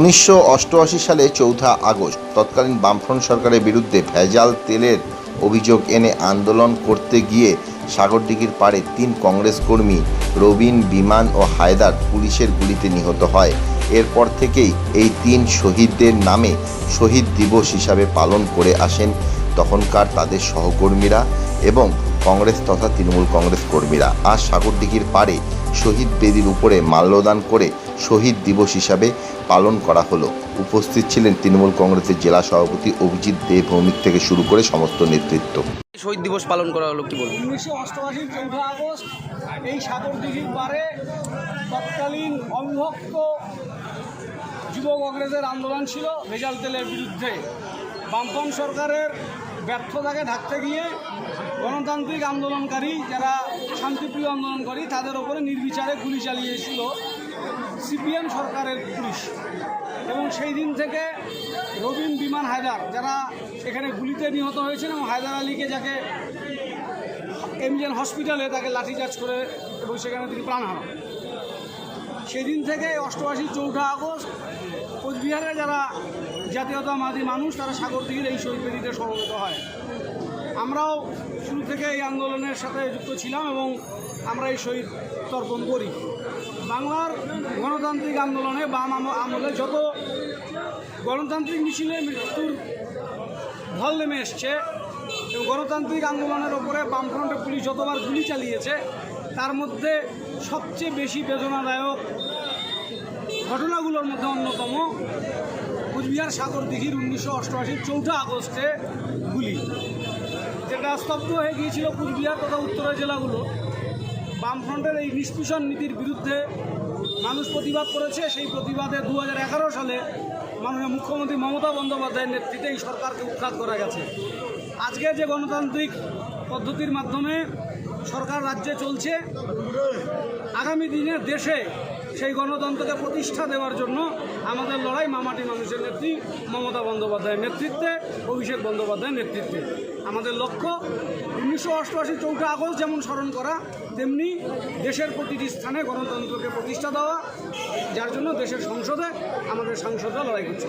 উনিশশো অষ্টআশি সালে চৌঠা আগস্ট, তৎকালীন বামফ্রন্ট সরকারের বিরুদ্ধে ভেজাল তেলের অভিযোগ এনে আন্দোলন করতে গিয়ে সাগরদিঘির পাড়ে তিন কংগ্রেস কর্মী, রবিন, বিমান ও হায়দার পুলিশের গুলিতে নিহত হয়। এরপর থেকেই এই তিন শহীদদের নামে শহীদ দিবস হিসাবে পালন করে আসেন তখনকার তাদের সহকর্মীরা এবং কংগ্রেস তথা তৃণমূল কংগ্রেস কর্মীরা আজ সাগরদিঘির পাড়ে শহীদ বেদির উপরে মাল্যদান করে শহীদ দিবস হিসাবে পালন করা হলো। উপস্থিত ছিলেন তৃণমূল কংগ্রেসের জেলা সভাপতি অভিজিৎ দেব ভৌমিক থেকে শুরু করে সমস্ত নেতৃত্ব। শহীদ দিবস পালন করা হলো কি বলব উনিশশো অষ্টআশি চৌঠা আগস্ট এই সাগর দিঘির পারে তৎকালীন অবিভক্ত যুব কংগ্রেসের আন্দোলন ছিল ভেজাল তেলের বিরুদ্ধে। বামফ্রন্ট সরকারের ব্যর্থতাকে ঢাকতে গিয়ে গণতান্ত্রিক আন্দোলনকারী যারা শান্তিপ্রিয় আন্দোলনকারী তাদের ওপরে নির্বিচারে গুলি চালিয়েছিল সিপিএম সরকারের পুলিশ। এবং সেই দিন থেকে রবিন বিমান হায়দার, যারা এখানে গুলিতে নিহত হয়েছেন এবং হায়দার আলীকে যাকে এমজিএন হসপিটালে তাকে লাঠিচার্জ করে এবং সেখানে তিনি প্রাণ হারান। সেদিন থেকে অষ্টআশি চৌঠা আগস্ট কোচবিহারে যারা জাতীয়তাবাদী মানুষ তারা সাগর দিঘির এই শহীদ বেদিতে সমবেত হয়। আমরাও শুরু থেকে এই আন্দোলনের সাথে যুক্ত ছিলাম এবং আমরা এই শহীদ তর্পণ করি। বাংলার গণতান্ত্রিক আন্দোলনে বাম আম- আমলে যত গণতান্ত্রিক মিছিলে মৃত্যুর ঢল নেমে এসছে, এবং গণতান্ত্রিক আন্দোলনের ওপরে বামফ্রন্টে পুলিশ যতবার গুলি চালিয়েছে, তার মধ্যে সবচেয়ে বেশি বেদনাদায়ক ঘটনাগুলোর মধ্যে অন্যতম কুচবিহার সাগর দিঘির উনিশশো অষ্টআশি চৌঠা আগস্টে গুলি। যেটা স্তব্ধ হয়ে গিয়েছিল কুচবিহার তথা উত্তরের জেলাগুলো, বামফ্রন্টের এই নিষ্পেষণ নীতির বিরুদ্ধে মানুষ প্রতিবাদ করেছে। সেই প্রতিবাদে দু হাজার এগারো সালে মাননীয় মুখ্যমন্ত্রী মমতা বন্দ্যোপাধ্যায়ের নেতৃত্বে এই সরকারকে উৎখাত করা গেছে। আজকে যে গণতান্ত্রিক পদ্ধতির মাধ্যমে সরকার রাজ্যে চলছে, আগামী দিনে দেশে সেই গণতন্ত্রকে প্রতিষ্ঠা দেওয়ার জন্য আমাদের লড়াই মামাটি মানুষের নেত্রী, মমতা বন্দ্যোপাধ্যায়ের নেতৃত্বে, অভিষেক বন্দ্যোপাধ্যায়ের নেতৃত্বে। আমাদের লক্ষ্য, উনিশশো অষ্টআশি চৌঠা আগস্ট যেমন স্মরণ করা, তেমনি দেশের প্রতিটি স্থানে গণতন্ত্রকে প্রতিষ্ঠা দেওয়া, যার জন্য দেশের সংসদে আমাদের সাংসদরা লড়াই করছে